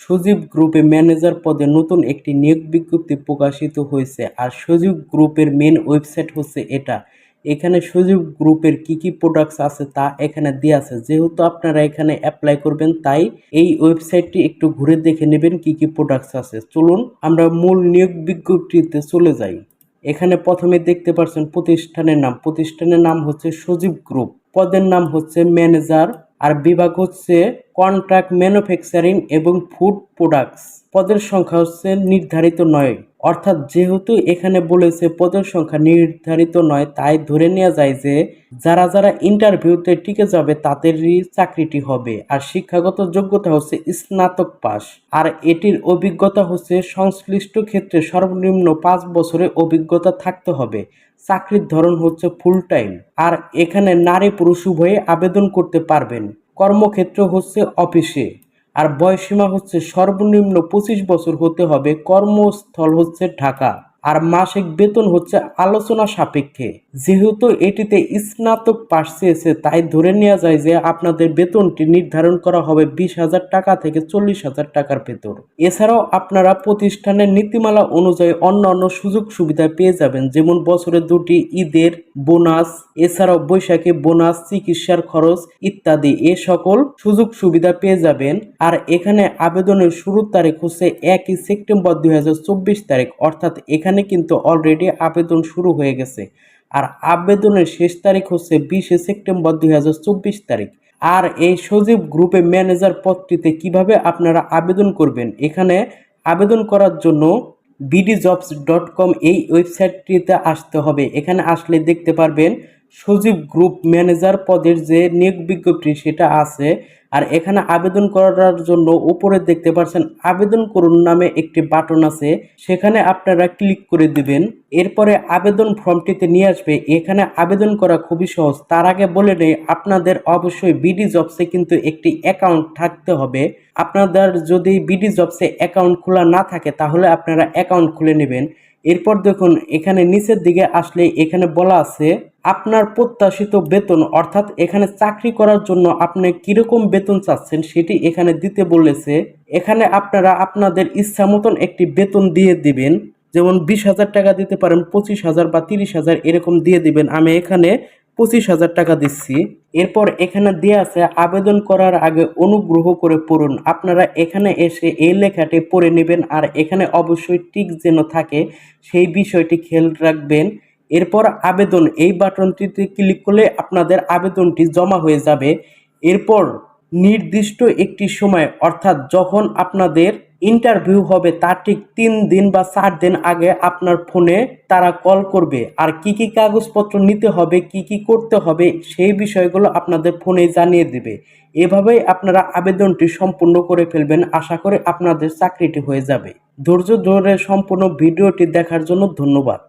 সজীব গ্রুপে ম্যানেজার পদে নতুন একটি নিয়োগ বিজ্ঞপ্তি প্রকাশিত হয়েছে। আর সজীব গ্রুপের মেন ওয়েবসাইট হচ্ছে এটা। এখানে সজীব গ্রুপের কি কি প্রোডাক্টস আছে তা এখানে দেওয়া আছে। যেহেতু আপনারা এখানে অ্যাপ্লাই করবেন, তাই এই ওয়েবসাইটটি একটু ঘুরে দেখে নেবেন কি কি প্রোডাক্টস আছে। চলুন আমরা মূল নিয়োগ বিজ্ঞপ্তিতে চলে যাই। এখানে প্রথমে দেখতে পাচ্ছেন প্রতিষ্ঠানের নাম। প্রতিষ্ঠানের নাম হচ্ছে সজীব গ্রুপ। পদের নাম হচ্ছে ম্যানেজার আর বিভাগ হচ্ছে কন্ট্রাক্ট ম্যানুফ্যাকচারিং এবং ফুড প্রোডাক্টস পদের সংখ্যা হচ্ছে নির্ধারিত নয়। অর্থাৎ যেহেতু এখানে বলেছে পদের সংখ্যা নির্ধারিত নয়, তাই ধরে নেওয়া যায় যে যারা যারা ইন্টারভিউতে টিকে যাবে, তাদেরই চাকরিটি হবে। আর শিক্ষাগত যোগ্যতা হচ্ছে স্নাতক পাস আর এটির অভিজ্ঞতা হচ্ছে সংশ্লিষ্ট ক্ষেত্রে সর্বনিম্ন পাঁচ বছরের অভিজ্ঞতা থাকতে হবে। চাকরির ধরন হচ্ছে ফুল টাইম আর এখানে নারী পুরুষ উভয়ে আবেদন করতে পারবেন। কর্মক্ষেত্র হচ্ছে অফিসে আর বয়সীমা হচ্ছে সর্বনিম্ন পঁচিশ বছর হতে হবে। কর্মস্থল হচ্ছে ঢাকা। আর মাসিক বেতন হচ্ছে আলোচনা সাপেক্ষে। যেহেতু এটিতে স্নাতক পাশ চেয়েছে, তাই ধরে নেওয়া যায় যে আপনাদের বেতনটি নির্ধারণ করা হবে বিশ হাজার টাকা থেকে চল্লিশ হাজার টাকার ভেতর এছাড়াও আপনারা প্রতিষ্ঠানের নীতিমালা অনুযায়ী অন্যান্য সুযোগ সুবিধা পেয়ে যাবেন, যেমন বছরে দুটি ঈদের বোনাস, এছাড়াও বৈশাখী বোনাস, চিকিৎসার খরচ ইত্যাদি। এ সকল সুযোগ সুবিধা পেয়ে যাবেন। আর এখানে আবেদনের শুরুর তারিখ হচ্ছে একই সেপ্টেম্বর দুই হাজার চব্বিশ তারিখ, অর্থাৎ এখানে কিন্তু অলরেডি আবেদন শুরু হয়ে গেছে। আর আবেদনের শেষ তারিখ হচ্ছে বিশে সেপ্টেম্বর দুই হাজার চব্বিশ তারিখ। আর এই সজীব গ্রুপে ম্যানেজার পদটিতে কীভাবে আপনারা আবেদন করবেন? এখানে আবেদন করার জন্য বিডি জবস ডট কম এই ওয়েবসাইটটিতে আসতে হবে। এখানে আসলে দেখতে পারবেন সজীব গ্রুপ ম্যানেজার পদের যে নিয়োগ বিজ্ঞপ্তি সেটা আছে, আর এখানে আবেদন করার জন্য উপরে দেখতে পাচ্ছেন, আবেদন করুন নামে একটি বাটন আছে, সেখানে আপনারা ক্লিক করে দিবেন। এরপরে আবেদন ফর্মটিতে নিয়ে আসবে, এখানে আবেদন করা খুবই সহজ। তার আগে বলে নেই, আপনাদের অবশ্যই বিডি জবসে কিন্তু একটি অ্যাকাউন্ট থাকতে হবে। আপনাদের যদি বিডি জবসে অ্যাকাউন্ট খোলা না থাকে, তাহলে আপনারা অ্যাকাউন্ট খুলে নেবেন। এরপর দেখুন, এখানে নিচের দিকে আসলে এখানে বলা আছে আপনার প্রত্যাশিত বেতন, অর্থাৎ এখানে চাকরি করার জন্য আপনি কীরকম বেতন চাচ্ছেন সেটি এখানে দিতে বলেছে। এখানে আপনারা আপনাদের ইচ্ছা মতন একটি বেতন দিয়ে দিবেন, যেমন বিশ হাজার টাকা দিতে পারেন, পঁচিশ হাজার বা তিরিশ হাজার এরকম দিয়ে দিবেন। আমি এখানে পঁচিশ হাজার টাকা দিচ্ছি। এরপর এখানে দেওয়া আছে, আবেদন করার আগে অনুগ্রহ করে পড়ুন। আপনারা এখানে এসে এই লেখাটি পড়ে নেবেন, আর এখানে অবশ্যই টিক যেন থাকে, সেই বিষয়টি খেয়াল রাখবেন। এরপর আবেদন, এই বাটনটিতে ক্লিক করলে আপনাদের আবেদনটি জমা হয়ে যাবে। এরপর নির্দিষ্ট একটি সময়, অর্থাৎ যখন আপনাদের ইন্টারভিউ হবে তার ঠিক তিন দিন বা চার দিন আগে আপনার ফোনে তারা কল করবে। আর কি কি কাগজপত্র নিতে হবে, কি কি করতে হবে, সেই বিষয়গুলো আপনাদের ফোনে জানিয়ে দেবে। এভাবেই আপনারা আবেদনটি সম্পূর্ণ করে ফেলবেন। আশা করে আপনাদের চাকরিটি হয়ে যাবে। ধৈর্য ধরে সম্পূর্ণ ভিডিওটি দেখার জন্য ধন্যবাদ।